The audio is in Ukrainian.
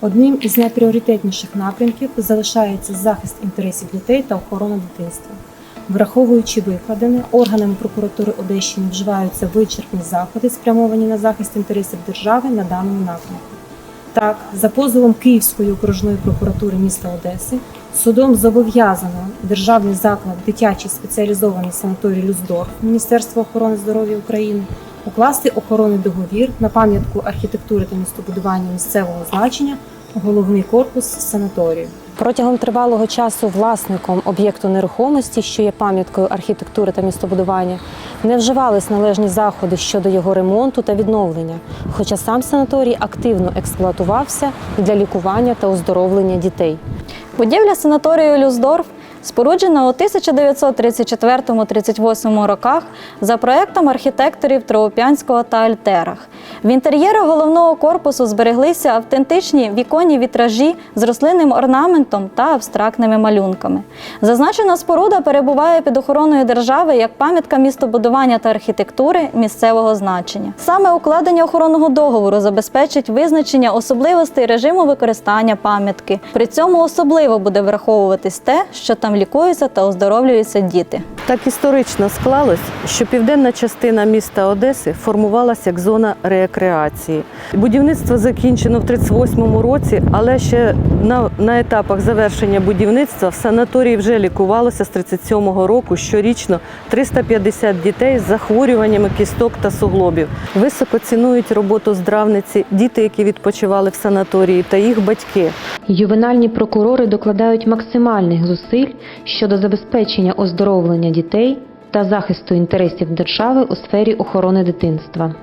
Одним із найпріоритетніших напрямків залишається захист інтересів дітей та охорона дитинства. Враховуючи викладене, органами прокуратури Одещини вживаються вичерпні заходи, спрямовані на захист інтересів держави на даному напрямку. Так, за позовом Київської окружної прокуратури міста Одеси судом зобов'язано державний заклад дитячий спеціалізований санаторій Люздорф Міністерства охорони здоров'я України укласти охоронний договір на пам'ятку архітектури та містобудування місцевого значення головний корпус санаторію. Протягом тривалого часу власником об'єкту нерухомості, що є пам'яткою архітектури та містобудування, не вживались належні заходи щодо його ремонту та відновлення, хоча сам санаторій активно експлуатувався для лікування та оздоровлення дітей. Будівля санаторію Люсдорф споруджена у 1934-38 роках за проектом архітекторів Троопянського та Альтерах. В інтер'єрі головного корпусу збереглися автентичні віконні вітражі з рослинним орнаментом та абстрактними малюнками. Зазначена споруда перебуває під охороною держави як пам'ятка містобудування та архітектури місцевого значення. Саме укладення охоронного договору забезпечить визначення особливостей режиму використання пам'ятки. При цьому особливо буде враховуватись те, що там лікуються та оздоровлюються діти. Так історично склалось, що південна частина міста Одеси формувалася як зона рекреації. Будівництво закінчено в 38-му році, але ще на, на етапах завершення будівництва в санаторії вже лікувалося з 37-го року щорічно 350 дітей з захворюваннями кісток та суглобів. Високо цінують роботу здравниці діти, які відпочивали в санаторії, та їх батьки. Ювенальні прокурори докладають максимальних зусиль щодо забезпечення оздоровлення дітей та захисту інтересів держави у сфері охорони дитинства.